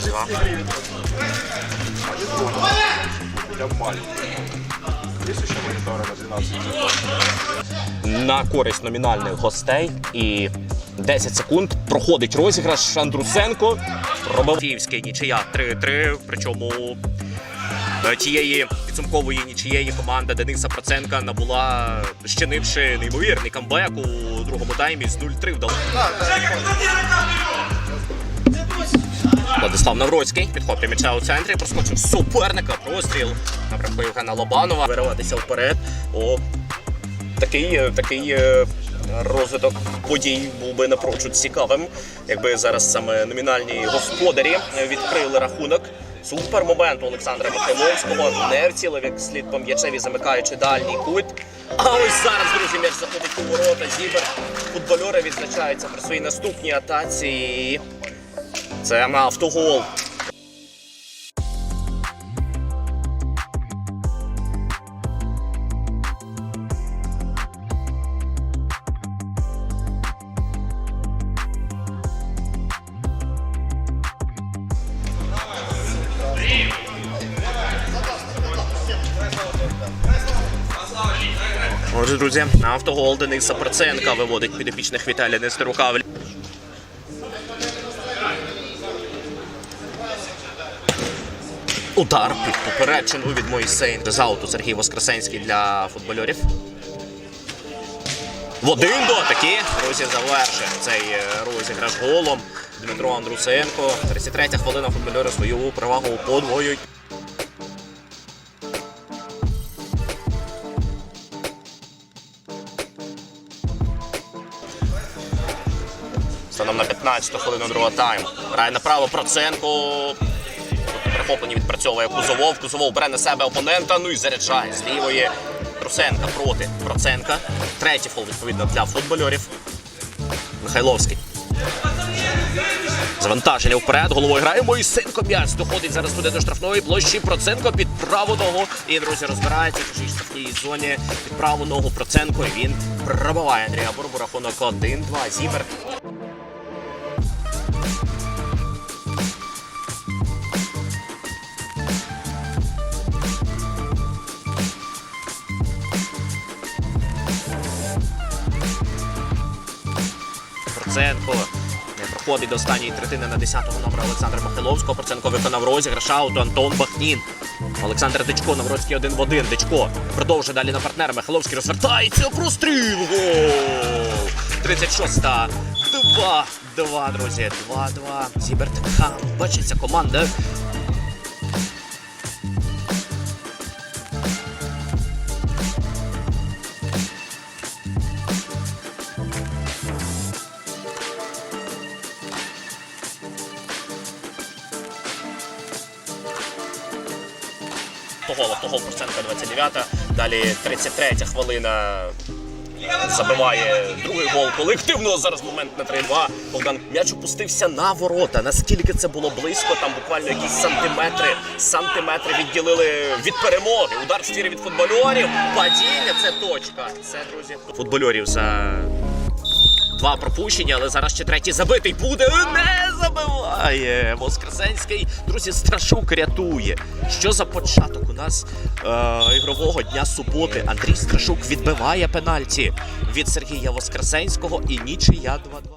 2. Хотя бы маленький. Есть еще мониторы на 12 на користь номінальних гостей. І 10 секунд проходить розіграш Андрусенко. Робив Київський нічия 3-3. Причому е, тієї підсумкової нічиєї команда Дениса Проценка набула, щинивши неймовірний камбек у другому таймі з 0-3 вдало. Владислав Навроцький підхоплює м'яча у центрі, проскочив суперника, простріл напрямку Євгена Лобанова. Вириватися вперед. О, такий, е, такий е, розвиток подій був би напрочуд цікавим, якби зараз саме номінальні господарі відкрили рахунок. Супер момент Олександра Михайловського не вцілив як слід по м'ячеві, замикаючи дальній кут. А ось зараз, друзі, м'яч заходить у ворота. Зібер футбольори відзначаються при своїй наступній атаці. Це автогол. Отже, друзі, автогол Дениса Проценка виводить підопічних Віталія Нестерука. Удар під поперечину від Моїсей. З ауту Сергій Воскресенський для футбольорів. В один дотики. Друзі завершує цей е, розіграш голом. Дмитро Андрусенко. 33 хвилина футбольори свою перевагу подвоюють. Станом на 15 ту хвилину другого тайму. Грає направо Проценко. Перехоплені відпрацьовує Кузовов. Кузовов бере на себе опонента. Ну і заряджає з лівої. Трусенка проти Проценка. Третій фол, відповідно, для футбольорів. Михайловський. Завантаження вперед, головою грає Моїсенко м'яч. Доходить зараз туди до штрафної площі. Проценко під праву ногу. І, друзі, розбирається в чужій штрафній зоні. Під праву ногу Проценко. І він пробиває Андрія Бурбу. Рахунок 1-2. Зібер. Проценко проходить до останньої третини на 10-го номера Олександра Махиловського. Проценко виконав розіграш ауту Антон Бахнін. Олександр Дичко, Навроцький один в один. Дичко продовжує далі на партнера. Михайловський розвертається. Простріл! Гол! 36-та. 2-2, друзі. 2-2. Зіберт Хам. Бачиться команда. Того, того Проценка 29-та. Далі 33-я хвилина. Забиває другий гол колективного зараз момент на 3-2. Богдан м'яч опустився на ворота. Наскільки це було близько, там буквально якісь сантиметри, сантиметри відділили від перемоги. Удар в стірі від футбольорів. Падіння це точка. Це друзі. Футбольорів за Два пропущення, але зараз ще третій забитий буде. Не забиває. Воскресенський. Друзі, Страшук рятує. Що за початок у нас е, ігрового дня суботи? Андрій Страшук відбиває пенальті від Сергія Воскресенського і нічия 2-2.